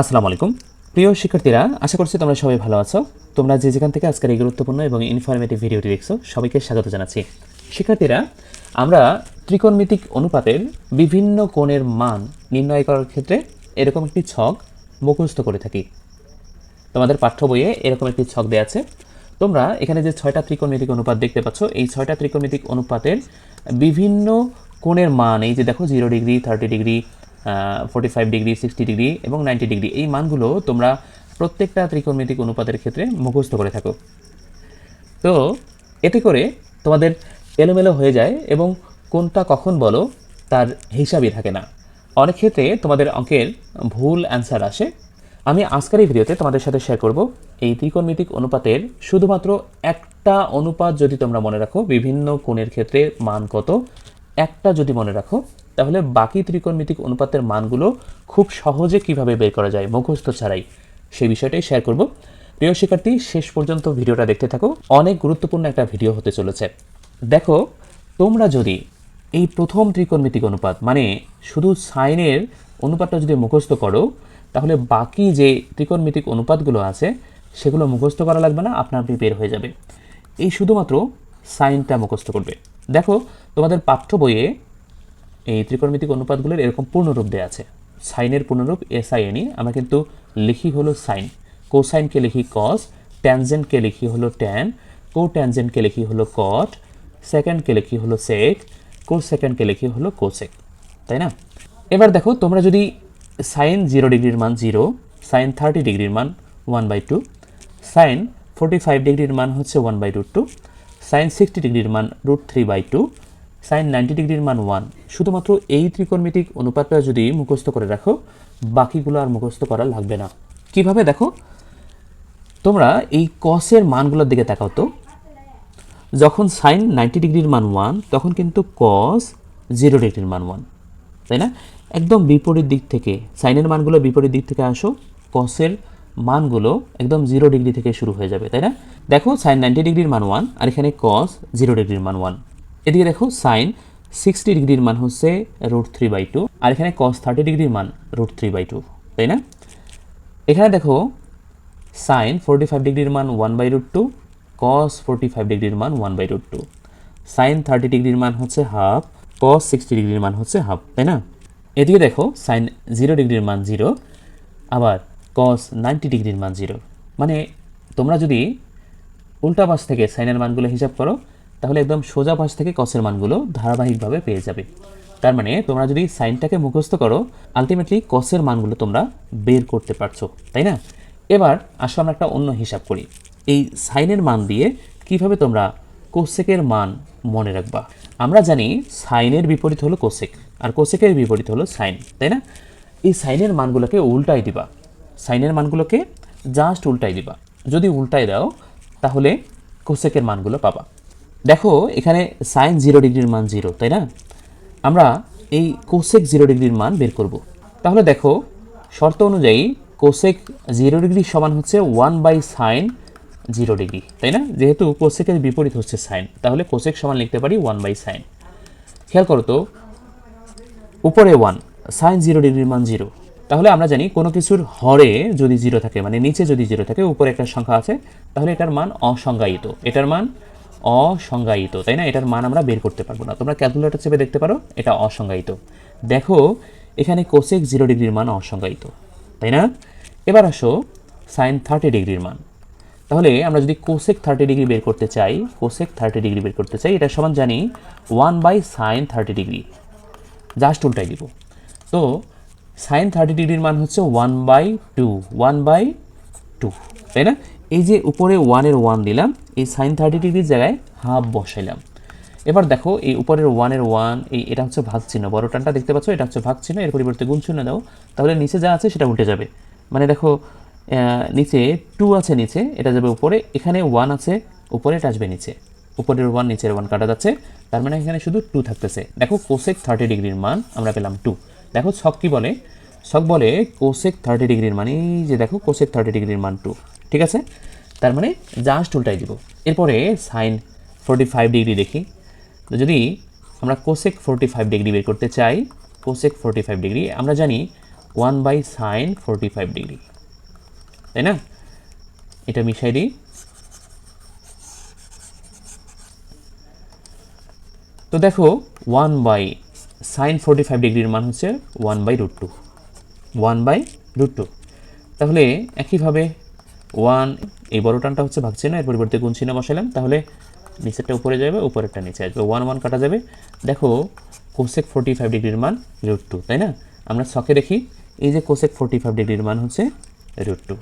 আসসালামু আলাইকুম। প্রিয় শিক্ষার্থীরা, আশা করছি তোমরা সবাই ভালো আছো। তোমরা যে যেখান থেকে আজকের এই গুরুত্বপূর্ণ এবং ইনফরমেটিভ ভিডিওটি দেখছ, সবাইকে স্বাগত জানাচ্ছি। শিক্ষার্থীরা, আমরা ত্রিকোণমিতিক অনুপাতের বিভিন্ন কোণের মান নির্ণয় করার ক্ষেত্রে এরকম একটি ছক মুখস্থ করে থাকি। তোমাদের পাঠ্য বইয়ে এরকম একটি ছক দেওয়া আছে। তোমরা এখানে যে ছয়টা ত্রিকোণমিতিক অনুপাত দেখতে পাচ্ছ, এই ছয়টা ত্রিকোণমিতিক অনুপাতের বিভিন্ন কোণের মান, এই যে দেখো zero degree thirty degree forty five degree sixty degree এবং নাইনটি ডিগ্রি এই মানগুলো তোমরা প্রত্যেকটা ত্রিকোণমিতিক অনুপাতের ক্ষেত্রে মুখস্থ করে থাকো। তো এতে করে তোমাদের এলোমেলো হয়ে যায় এবং কোনটা কখন বলো তার হিসাবই থাকে না। অনেক ক্ষেত্রে তোমাদের অঙ্কের ভুল অ্যান্সার আসে। আমি আজকের এই ভিডিওতে তোমাদের সাথে শেয়ার করব এই ত্রিকোণমিতিক অনুপাতের শুধুমাত্র একটা অনুপাত যদি তোমরা মনে রাখো, বিভিন্ন কোণের ক্ষেত্রে মান কত, একটা যদি মনে রাখো তাহলে বাকি ত্রিকোণমিতিক অনুপাতের মানগুলো খুব সহজে কীভাবে বের করা যায়, মুখস্থ ছাড়াই। সেই বিষয়টাই শেয়ার করব। প্রিয় শিক্ষার্থী, শেষ পর্যন্ত ভিডিওটা দেখতে থাকো। অনেক গুরুত্বপূর্ণ একটা ভিডিও হতে চলেছে। দেখো, তোমরা যদি এই প্রথম ত্রিকোণমিতিক অনুপাত মানে শুধু সাইনের অনুপাতটা যদি মুখস্থ করো, তাহলে বাকি যে ত্রিকোণমিতিক অনুপাতগুলো আছে, সেগুলো মুখস্থ করা লাগবে না আপনা আপনি বের হয়ে যাবে। এই শুধুমাত্র সাইনটা মুখস্থ করবে। দেখো, তোমাদের পাঠ্য বইয়ে এই ত্রিকোণমিতিক অনুপাতগুলোর এরকম পূর্ণরূপ দেওয়া আছে। সাইনের পূর্ণরূপ এসআইএনই আমরা কিন্তু লিখি হলো সাইন। কোসাইনকে লিখি কস ট্যানজেন্টকে লিখি হলো ট্যান কো ট্যানজেন্টকে লিখি হলো কট সেকেন্ডকে লিখি হলো সেক কো সেকেন্ডকে লিখি হলো কোসেক তাই না? এবার দেখো, তোমরা যদি সাইন জিরো ডিগ্রির মান জিরো, সাইন থার্টি ডিগ্রির মান one by two, sine forty five ডিগ্রির মান হচ্ছে one by root two, sine sixty ডিগ্রির মান root three by two sine ninety ডিগ্রির মান ওয়ান শুধুমাত্র এই ত্রিকোণমিতিক অনুপাতটা যদি মুখস্থ করে রাখো, বাকিগুলো আর মুখস্থ করা লাগবে না। কীভাবে দেখো? তোমরা এই কসের মানগুলোর দিকে তাকাও তো। যখন সাইন নাইনটি ডিগ্রির মান ওয়ান তখন কিন্তু কস জিরো ডিগ্রির মান ওয়ান তাই না? একদম বিপরীত দিক থেকে, সাইনের মানগুলো বিপরীত দিক থেকে আসো কসের মানগুলো একদম জিরো ডিগ্রি থেকে শুরু হয়ে যাবে, তাই না? দেখো, সাইন নাইনটি ডিগ্রির মান ওয়ান আর এখানে কস জিরো ডিগ্রির মান ওয়ান এদিকে দেখো সাইন সিক্সটি ডিগ্রির মান হচ্ছে রুট থ্রি বাই টু আর এখানে কস থার্টি ডিগ্রির মান রুট থ্রি বাই টু তাই না? এখানে দেখো সাইন ফোরটি ফাইভ ডিগ্রির মান one by root two cos forty five ডিগ্রির মান one by root two sine thirty ডিগ্রির মান হচ্ছে হাফ কস সিক্সটি ডিগ্রির মান হচ্ছে হাফ তাই না? এদিকে দেখো সাইন জিরো ডিগ্রির মান জিরো আবার কস নাইনটি ডিগ্রির মান জিরো মানে তোমরা যদি উল্টা পাশ থেকে সাইনের মানগুলো হিসাব করো তাহলে একদম সোজা পাশ থেকে কসের মানগুলো ধারাবাহিকভাবে পেয়ে যাবে। তার মানে তোমরা যদি সাইনটাকে মুখস্থ করো আলটিমেটলি কসের মানগুলো তোমরা বের করতে পারছ, তাই না? এবার আসো আমরা একটা অন্য হিসাব করি। এই সাইনের মান দিয়ে কীভাবে তোমরা কোসেকের মান মনে রাখবা? আমরা জানি সাইনের বিপরীত হলো কোসেক, আর কোসেকের বিপরীত হলো সাইন, তাই না? এই সাইনের মানগুলোকে উল্টাই দিবা। সাইনের মানগুলোকে জাস্ট উল্টাই দিবা। যদি উল্টাই দাও, তাহলে কোসেকের মানগুলো পাবা। দেখো, এখানে সাইন জিরো ডিগ্রির মান জিরো তাই না? আমরা এই কোসেক জিরো ডিগ্রির মান বের করব। তাহলে দেখো, শর্ত অনুযায়ী কোসেক জিরো ডিগ্রি সমান হচ্ছে one by sine zero degree তাই না? যেহেতু কোসেকের বিপরীত হচ্ছে সাইন তাহলে কোসেক সমান লিখতে পারি ওয়ান বাই সাইন খেয়াল করো তো, উপরে ওয়ান সাইন জিরো ডিগ্রির মান জিরো তাহলে আমরা জানি কোনো কিছুর হরে যদি জিরো থাকে মানে নিচে যদি জিরো থাকে, উপরে একটা সংখ্যা আছে, তাহলে এটার মান অসংজ্ঞায়িত। এটার মান অসংজ্ঞায়িত, তাই না? এটার মান আমরা বের করতে পারব না। তোমরা ক্যালকুলেটর চেপে দেখতে পারো, এটা অসংজ্ঞায়িত। দেখো, এখানে কোসেক জিরো ডিগ্রির মান অসংজ্ঞায়িত, তাই না? এবার আসো সাইন থার্টি ডিগ্রির মান। তাহলে আমরা যদি কোসেক থার্টি ডিগ্রি বের করতে চাই কোসেক থার্টি ডিগ্রি বের করতে চাই, এটা সমান জানি one by sine thirty degree just উল্টাই দিব। তো সাইন থার্টি ডিগ্রির মান হচ্ছে one by two one by two তাই না? এই যে উপরে ওয়ানের ওয়ান দিলাম, এই সাইন থার্টি ডিগ্রির জায়গায় হাফ বসাইলাম। এবার দেখো, এই উপরের ওয়ানের ওয়ান এই এটা হচ্ছে ভাগ চিহ্ন, বড় টানটা দেখতে পাচ্ছ, এটা হচ্ছে ভাগ চিহ্ন, এর পরিবর্তে গুণ চিহ্ন দাও, তাহলে নিচে যা আছে সেটা উল্টে যাবে। মানে দেখো নিচে টু আছে নিচে, এটা যাবে উপরে, এখানে ওয়ান আছে, উপরে এটা আসবে নিচে। উপরের ওয়ান নিচের ওয়ান কাটা যাচ্ছে, তার মানে এখানে শুধু টু থাকতেছে। দেখো কোসেক থার্টি ডিগ্রির মান আমরা পেলাম টু দেখো, ছক কি বলে? ছক বলে কোসেক থার্টি ডিগ্রির মান, এই যে দেখো কোসেক থার্টি ডিগ্রির মান টু ঠিক আছে? তার মানে জাস্ট উল্টাই দিব। এরপরে সাইন ফোরটি ফাইভ ডিগ্রি দেখি। তো যদি আমরা কোসেক ফোরটি ফাইভ ডিগ্রি বের করতে চাই কোসেক ফোরটি ফাইভ ডিগ্রি আমরা জানি one by sine forty five degree তাই না? এটা মিশাই দিই। তো দেখো one by sine forty five ডিগ্রির মান হচ্ছে one by root two one by root two তাহলে একইভাবে ওয়ান, এই বড় টানটা হচ্ছে ভাগছে না এর পরিবর্তে গুণ চিহ্ন বসালাম তাহলে নিচেরটা উপরে যাবে, উপরেরটা নিচে আসবে। ওয়ান ওয়ান কাটা যাবে। দেখো কোসেক ফোরটি ফাইভ ডিগ্রির মান রুট টু তাই না? আমরা ছকে দেখি, এই যে কোসেক ফোরটি ফাইভ ডিগ্রির মান হচ্ছে রুট টু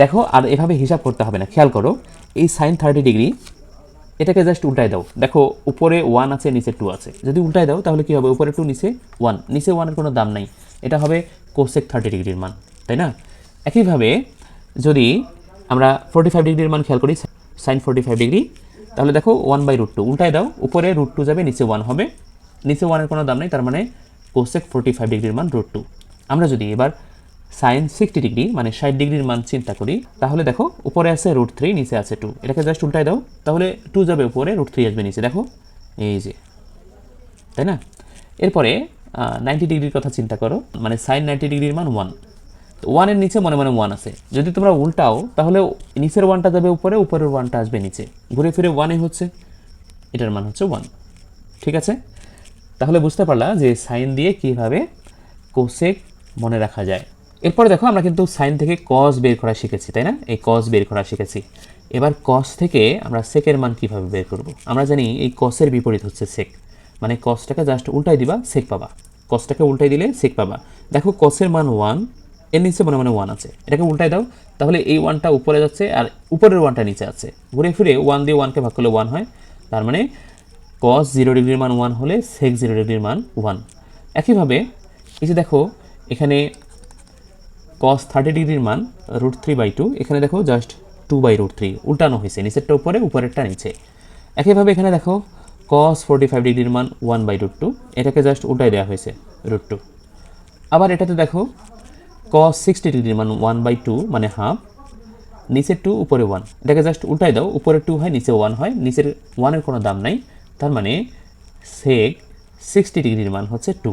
দেখো, আর এভাবে হিসাব করতে হবে না, খেয়াল করো, এই সাইন থার্টি ডিগ্রি এটাকে জাস্ট উল্টায় দাও। দেখো, উপরে ওয়ান আছে, নিচে টু আছে। যদি উল্টায় দাও, তাহলে কি হবে? উপরে টু নিচে ওয়ান নিচে ওয়ানের কোনো দাম নাই। এটা হবে কোসেক থার্টি ডিগ্রির মান, তাই না? একইভাবে যদি আমরা ফোর্টি ফাইভ ডিগ্রির মান খেয়াল করি সাইন ফোর্টি ফাইভ ডিগ্রি, তাহলে দেখো ওয়ান বাই রুট টু উল্টায় দাও, উপরে রুট টু যাবে, নিচে ওয়ান হবে। নিচে ওয়ানের কোনো দাম নেই, তার মানে কোসেক ফোর্টি ফাইভ ডিগ্রির মান রুট টু আমরা যদি এবার সাইন সিক্সটি ডিগ্রি মানে ষাট ডিগ্রির মান চিন্তা করি, তাহলে দেখো উপরে আছে রুট থ্রি নিচে আছে টু এটাকে জাস্ট উল্টায় দাও, তাহলে টু যাবে উপরে রুট থ্রি আসবে নিচে। দেখো, এই যে, তাই না? এরপরে নাইনটি ডিগ্রির কথা চিন্তা করো মানে সাইন নাইনটি ডিগ্রির মান ওয়ান তো ওয়ানের নিচে মনে মনে ওয়ান আছে। যদি তোমরা উল্টাও, তাহলে নিচের ওয়ানটা যাবে উপরে, উপরের ওয়ানটা আসবে নিচে। ঘুরে ফিরে ওয়ানই হচ্ছে, এটার মান হচ্ছে ওয়ান ঠিক আছে? তাহলে বুঝতে পারলা যে সাইন দিয়ে কীভাবে কোসেক মনে রাখা যায়। এরপরে দেখো আমরা কিন্তু সাইন থেকে কস বের করা শিখেছি, তাই না? এই কস বের করা শিখেছি। এবার কস থেকে আমরা সেকের মান কীভাবে বের করব? আমরা জানি এই কসের বিপরীত হচ্ছে সেক মানে কসটাকে জাস্ট উল্টাই দিবা সেক পাবা। কসটাকে উল্টাই দিলে সেক পাবা। দেখো কসের মান ওয়ান এর নিচে মনে মনে ওয়ান আছে। এটাকে উল্টাই দাও, তাহলে এই ওয়ানটা উপরে যাচ্ছে আর উপরের ওয়ানটা নিচে আছে। ঘুরে ফিরে ওয়ান দিয়ে ওয়ানকে ভাগ করলে ওয়ান হয়। তার মানে কস জিরো ডিগ্রির মান ওয়ান হলে সেক জিরো ডিগ্রির মান ওয়ান একইভাবে, এই যে দেখো, এখানে কস থার্টি ডিগ্রির মান রুট থ্রি বাই টু এখানে দেখো just two by root three উল্টানো হয়েছে, নিচেরটা উপরে, উপরেরটা নিচে। একইভাবে এখানে দেখো কস ফোর্টি ফাইভ ডিগ্রির মান ওয়ান বাই রুট টু এটাকে জাস্ট উল্টাই দেওয়া হয়েছে রুট টু আবার এটাতে দেখো কস সিক্সটি ডিগ্রির মান ওয়ান বাই টু মানে হাফ নিচের টু উপরে ওয়ান এটাকে জাস্ট উল্টাই দাও, উপরে টু হয়, নিচে ওয়ান হয়, নিচের ওয়ানের কোনো দাম নাই। তার মানে সেক সিক্সটি ডিগ্রির মান হচ্ছে টু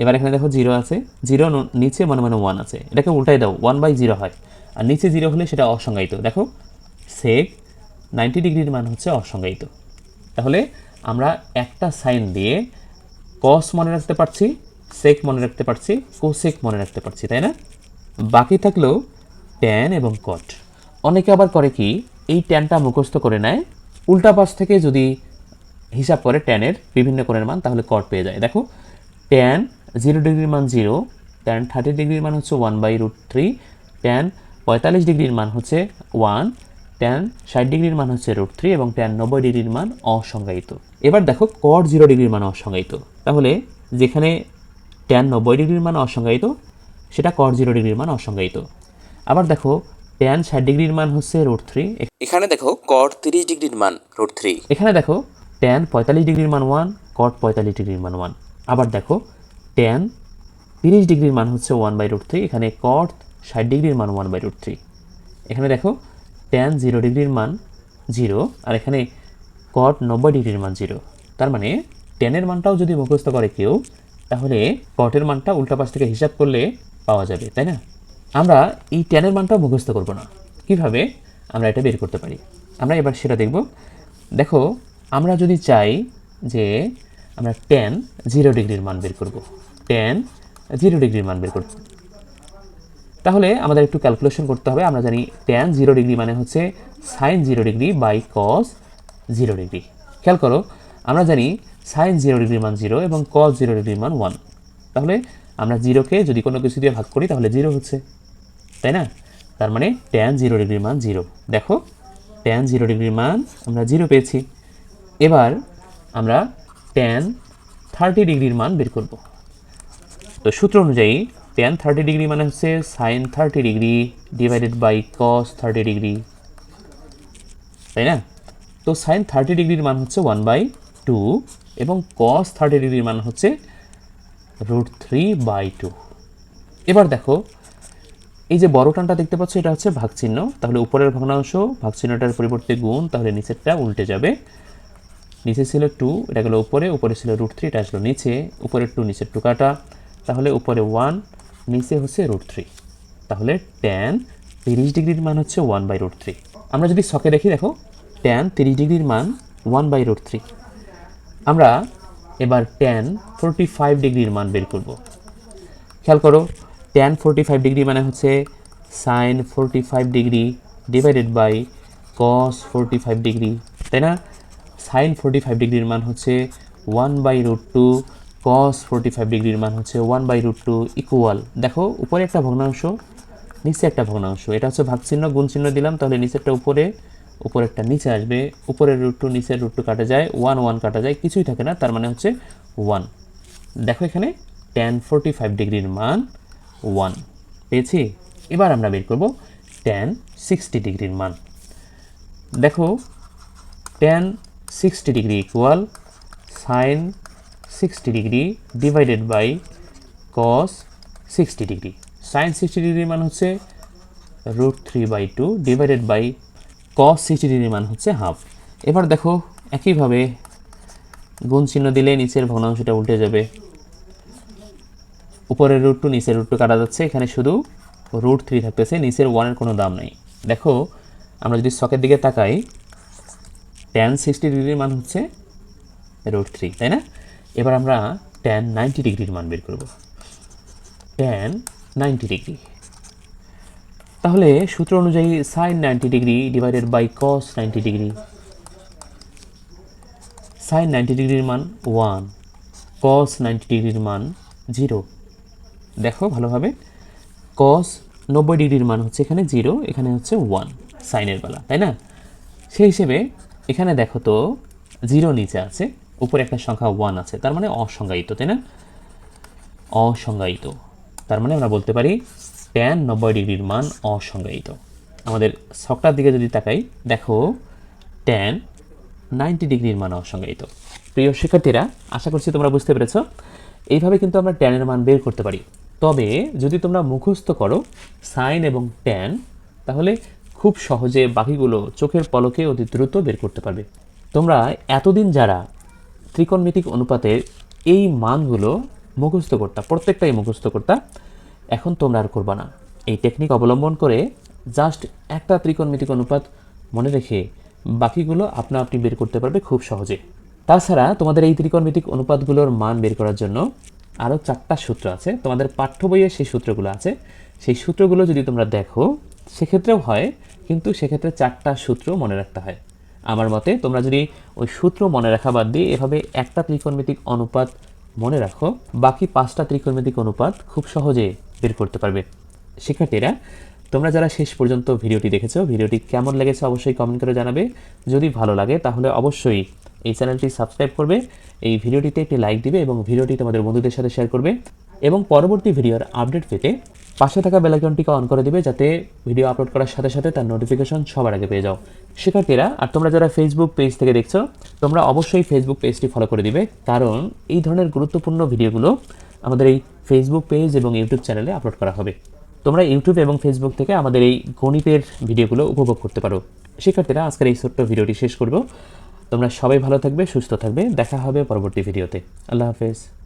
এবার এখানে দেখো জিরো আছে। জিরো নিচে মানে মানে ওয়ান আছে। এটাকে উল্টাই দাও ওয়ান বাই জিরো হয়। আর নিচে জিরো হলে সেটা অসংজ্ঞায়িত। দেখো সেক নাইনটি ডিগ্রির মান হচ্ছে অসংজ্ঞায়িত। তাহলে আমরা একটা সাইন দিয়ে কস মনে রাখতে পারছি। সেক মনে রাখতে পারছি কোসেক মনে রাখতে পারছি, তাই না? বাকি থাকলেও ট্যান এবং কট অনেকে আবার করে কি, এই ট্যানটা মুখস্থ করে নেয়, উল্টা পাশ থেকে যদি হিসাব করে ট্যানের বিভিন্ন কোণের মান, তাহলে কট পেয়ে যায়। দেখো ট্যান জিরো ডিগ্রির মান জিরো ট্যান থার্টি ডিগ্রির মান হচ্ছে one by root three tan পঁয়তাল্লিশ ডিগ্রির মান হচ্ছে ওয়ান ট্যান ষাট ডিগ্রির মান হচ্ছে রুট থ্রি এবং ট্যান নব্বই ডিগ্রির মান অসংজ্ঞায়িত। এবার দেখো কট জিরো ডিগ্রির মান অসংজ্ঞায়িত। তাহলে যেখানে ট্যান নব্বই ডিগ্রির মান অসংজ্ঞায়িত সেটা কর জিরো ডিগ্রির মান অসংজ্ঞায়িত। আবার দেখো ট্যান ষাট ডিগ্রির মান হচ্ছে রুট থ্রি এখানে দেখো কট তিরিশ ডিগ্রির মান রুট থ্রি এখানে দেখো ট্যান পঁয়তাল্লিশ ডিগ্রির মান ওয়ান কট পঁয়তাল্লিশ ডিগ্রির মান ওয়ান আবার দেখো ট্যান তিরিশ ডিগ্রির মান হচ্ছে ওয়ান বাই রুট থ্রি এখানে কট ষাট ডিগ্রির মান ওয়ান বাই রুট থ্রি এখানে দেখো ট্যান জিরো ডিগ্রির মান জিরো আর এখানে কট নব্বই ডিগ্রির মান জিরো তার মানে ট্যানের মানটাও যদি মুখস্থ করে কেউ তাহলে কটের মানটা উল্টা পাশ থেকে হিসাব করলে পাওয়া যাবে, তাই না? আমরা এই ট্যানের মানটাও মুখস্থ করব না। কীভাবে? আমরা এটা বের করতে পারি। আমরা এবার সেটা দেখব। দেখো, আমরা যদি চাই যে আমরা টেন জিরো ডিগ্রির মান বের করব। টেন জিরো ডিগ্রির মান বের করব। তাহলে আমাদের একটু ক্যালকুলেশন করতে হবে। আমরা জানি টেন জিরো ডিগ্রি মানে হচ্ছে sine zero degree by cos zero degree খেয়াল করো, আমরা জানি সাইন জিরো ডিগ্রি মান জিরো এবং কস জিরো ডিগ্রি মান ওয়ান তাহলে আমরা জিরোকে যদি কোনো কিছু দিয়ে ভাগ করি, তাহলে জিরো হচ্ছে। তাই না? তার মানে ট্যান জিরো ডিগ্রি মান জিরো দেখো ট্যান জিরো ডিগ্রির মান আমরা জিরো পেয়েছি। এবার আমরা ট্যান থার্টি ডিগ্রির মান বের করব। তো সূত্র অনুযায়ী ট্যান থার্টি ডিগ্রি মানে হচ্ছে sine thirty degree divided by cos thirty degree তাই না? তো সাইন থার্টি ডিগ্রির মান হচ্ছে ওয়ান বাই টু এবং কস থার্টি ডিগ্রির মান হচ্ছে রুট থ্রি বাই টু এবার দেখো, এই যে বড় টানটা দেখতে পাচ্ছ, এটা হচ্ছে ভাগ চিহ্ন তাহলে উপরের ভগ্নাংশ ভাগ চিহ্নটার পরিবর্তে গুণ, তাহলে নিচেরটা উল্টে যাবে। নিচে ছিল টু এটা গেলো উপরে উপরে ছিল রুট থ্রি এটা আসলো নিচে, উপরের টু নিচের টু কাটা। তাহলে উপরে ওয়ান নিচে হচ্ছে রুট থ্রি তাহলে ট্যান তিরিশ ডিগ্রির মান হচ্ছে ওয়ান বাই রুট থ্রি আমরা যদি শখে দেখি, দেখো ট্যান তিরিশ ডিগ্রির মান ওয়ান বাই রুট থ্রি আমরা এবার ট্যান ফোরটি ফাইভ ডিগ্রির মান বের করব। খেয়াল করো ট্যান ফোরটি ফাইভ ডিগ্রি মানে হচ্ছে sine forty five degree divided by cos forty five degree তাই না? সাইন ফোরটি ফাইভ ডিগ্রির মান হচ্ছে one by root two cos forty five ডিগ্রির মান হচ্ছে one by root two equal দেখো, উপরে একটা ভগ্নাংশ, নিচে একটা ভগ্নাংশ, এটা হচ্ছে ভাগ চিহ্ন গুণ চিহ্ন দিলাম, তাহলে নিচেরটা উপরে উপরে একটা নিচে আসবে, উপরের রুট টু নিচের রুট টু কাটা যায় ওয়ান ওয়ান কাটা যায়, কিছুই থাকে না, তার মানে হচ্ছে ওয়ান দেখো এখানে ট্যান ফোরটি ফাইভ ডিগ্রির মান ওয়ান পেয়েছি? এবার আমরা বের করব ট্যান সিক্সটি ডিগ্রির মান। দেখো tan sixty degree equal sine sixty degree divided by cos sixty degree sine sixty ডিগ্রির মান হচ্ছে root three by two divided by cos sixty ডিগ্রির মান হচ্ছে হাফ এবার দেখো একইভাবে গুণ চিহ্ন দিলে নিচের ভগ্নাংশটা উল্টে যাবে। উপরের রুট টু নিচের রুট টু কাটা যাচ্ছে, এখানে শুধু রুট থ্রি থাকতেছে, নিচের ওয়ানের কোনো দাম নেই। দেখো, আমরা যদি শখের দিকে তাকাই ট্যান সিক্সটি ডিগ্রির মান হচ্ছে রুট থ্রি তাই না? এবার আমরা ট্যান নাইনটি ডিগ্রির মান বের করব। ট্যান নাইনটি ডিগ্রি তাহলে সূত্র অনুযায়ী sine ninety degree divided by cos ninety degree sine ninety ডিগ্রির মান ওয়ান কস নাইনটি ডিগ্রির মান জিরো দেখো ভালোভাবে কস নব্বই ডিগ্রির মান হচ্ছে এখানে জিরো এখানে হচ্ছে ওয়ান সাইনের বেলা তাই না? সেই হিসেবে এখানে দেখো তো জিরো নিচে আছে, উপরে একটা সংখ্যা ওয়ান আছে, তার মানে অসংজ্ঞায়িত, তাই না? অসংজ্ঞায়িত। তার মানে আমরা বলতে পারি ট্যান নব্বই ডিগ্রির মান অসংজ্ঞায়িত। আমাদের ছকটার দিকে যদি তাকাই, দেখো ট্যান নাইনটি ডিগ্রির মান অসংজ্ঞায়িত। প্রিয় শিক্ষার্থীরা, আশা করছি তোমরা বুঝতে পেরেছ। এইভাবে কিন্তু আমরা ট্যানের মান বের করতে পারি। তবে যদি তোমরা মুখস্থ করো সাইন এবং ট্যান তাহলে খুব সহজে বাকিগুলো চোখের পলকে অতি দ্রুত বের করতে পারবে। তোমরা এতদিন যারা ত্রিকোণমিতিক অনুপাতের এই মানগুলো মুখস্থ করতা, প্রত্যেকটাই মুখস্থ করতা এখন তোমরা আর করবা না। এই টেকনিক অবলম্বন করে জাস্ট একটা ত্রিকোণমিতিক অনুপাত মনে রেখে বাকিগুলো আপনা আপনি বের করতে পারবে খুব সহজে। তাছাড়া তোমাদের এই ত্রিকোণমিতিক অনুপাতগুলোর মান বের করার জন্য আরও চারটা সূত্র আছে। তোমাদের পাঠ্য বইয়ে সেই সূত্রগুলো আছে। সেই সূত্রগুলো যদি তোমরা দেখো, সেক্ষেত্রেও হয়, কিন্তু সেক্ষেত্রে চারটা সূত্র মনে রাখতে হয়। আমার মতে তোমরা যদি ওই সূত্র মনে রাখা বাদ দিয়ে এভাবে একটা ত্রিকোণমিতিক অনুপাত মনে রাখো, বাকি পাঁচটা ত্রিকোণমিতিক অনুপাত খুব সহজে বের করতে পারবে। শিক্ষার্থীরা, তোমরা যারা শেষ পর্যন্ত ভিডিওটি দেখেছ, ভিডিওটি কেমন লেগেছে অবশ্যই কমেন্ট করে জানাবে। যদি ভালো লাগে, তাহলে অবশ্যই এই চ্যানেলটি সাবস্ক্রাইব করবে, এই ভিডিওটিতে একটি লাইক দিবে এবং ভিডিওটি তোমাদের বন্ধুদের সাথে শেয়ার করবে এবং পরবর্তী ভিডিওর আপডেট পেতে পাশে থাকা বেলাইকনটিকে অন করে দিবে যাতে ভিডিও আপলোড করার সাথে সাথে তার নোটিফিকেশন সবার আগে পেয়ে যাও। শিক্ষার্থীরা, আর তোমরা যারা ফেসবুক পেজ থেকে দেখছ, তোমরা অবশ্যই ফেসবুক পেজটি ফলো করে দিবে। কারণ এই ধরনের গুরুত্বপূর্ণ ভিডিওগুলো আমাদের এই ফেসবুক পেজ এবং ইউটিউব চ্যানেলে আপলোড করা হবে। তোমরা ইউটিউব এবং ফেসবুক থেকে আমাদের এই গণিতের ভিডিওগুলো উপভোগ করতে পারো। শিক্ষার্থীরা, আজকের এই ছোট্ট ভিডিওটি শেষ করব। তোমরা সবাই ভালো থাকবে, সুস্থ থাকবে। দেখা হবে পরবর্তী ভিডিওতে। আল্লাহ হাফেজ।